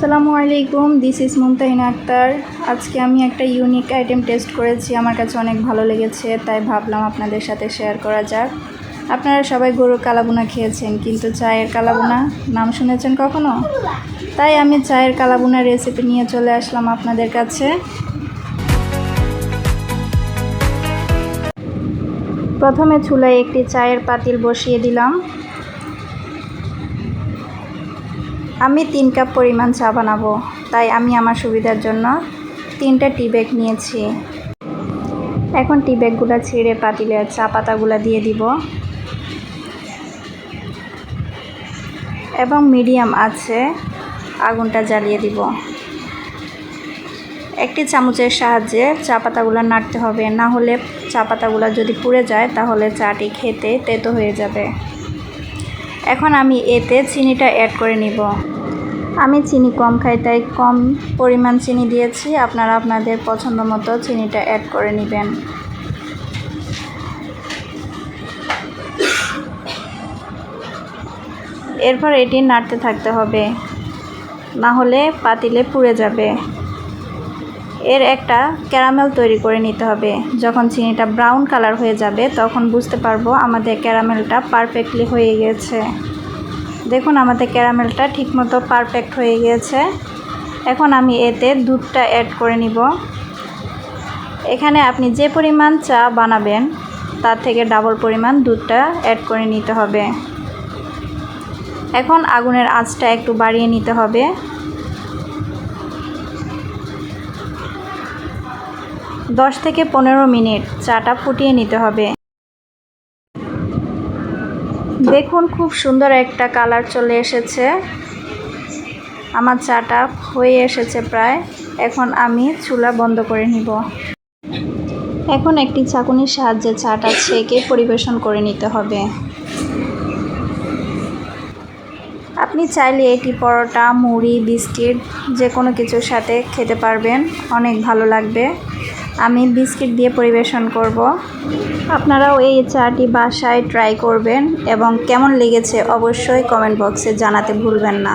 আসসালামু আলাইকুম this is Mumtahina Akter আজকে আমি একটা ইউনিক আইটেম টেস্ট করেছি, আমার কাছে অনেক ভালো লেগেছে, তাই ভাবলাম আপনাদের সাথে শেয়ার করা যাক। আপনারা সবাই গরুর কালাবুনা খেয়েছেন, কিন্তু চায়ের কালাবুনা, নাম শুনেছেন কখনো? তাই আমি চায়ের কালাবুনা রেসিপি নিয়ে চলে আসলাম আপনাদের কাছে। প্রথমে চুলায় একটি চায়ের পাতিল বসিয়ে দিলাম। আমি তিন কাপ পরিমাণ চা বানাবো, তাই আমি আমার সুবিধার জন্য তিনটা টি ব্যাগ নিয়েছি। এখন টি ব্যাগগুলো ছিঁড়ে পাতিলে চা পাতাগুলো দিয়ে দিব। এবং মিডিয়াম আছে, আগুনটা জ্বালিয়ে দিব। একটি চামচের সাহায্যে চা পাতাগুলো নাড়তে হবে, না হলে চা পাতাগুলো যদি পুড়ে যায়, তাহলে চাটি খেতে তেতো হয়ে যাবে। এখন আমি এতে চিনিটা অ্যাড করে নিব। আমি চিনি কম খাই, তাই কম পরিমাণ চিনি দিয়েছি। আপনারা আপনাদের পছন্দ মতো চিনিটা অ্যাড করে নেবেন। এরপর এটি নাড়তে থাকতে হবে। না হলে পাতিলে পুড়ে যাবে। এর একটা ক্যারামেল তৈরি করে নিতে হবে। যখন চিনিটা ব্রাউন কালার হয়ে যাবে, তখন বুঝতে পারব আমাদের ক্যারামেলটা পারফেক্টলি হয়ে গেছে দেখুন, আমাদের ক্যারামেলটা ঠিকমতো পারফেক্ট হয়ে গিয়েছে। এখন আমি এতে দুধটা অ্যাড করে নিব। এখানে আপনি যে পরিমাণ চা বানাবেন, তার থেকে ডাবল পরিমাণ দুধটা অ্যাড করে নিতে হবে। এখন আগুনের আঁচটা একটু বাড়িয়ে নিতে হবে। দশ থেকে পনেরো মিনিট চাটা ফুটিয়ে নিতে হবে। দেখুন খুব সুন্দর একটা কালার চলে এসেছে। আমার চাটা হয়ে এসেছে প্রায়। এখন আমি চুলা বন্ধ করে নিব। এখন একটি চাকুনির সাহায্যে চাটা ছেঁকে পরিবেশন করে নিতে হবে। আপনি চাইলে এটি পরোটা, মুড়ি, বিস্কিট যে কোনো কিছুর সাথে খেতে পারবেন। অনেক ভালো লাগবে। আমি বিস্কিট দিয়ে পরিবেশন করব। আপনারাও এই চাটি বাসায় ট্রাই করবেন এবং কেমন লেগেছে অবশ্যই কমেন্ট বক্সে জানাতে ভুলবেন না।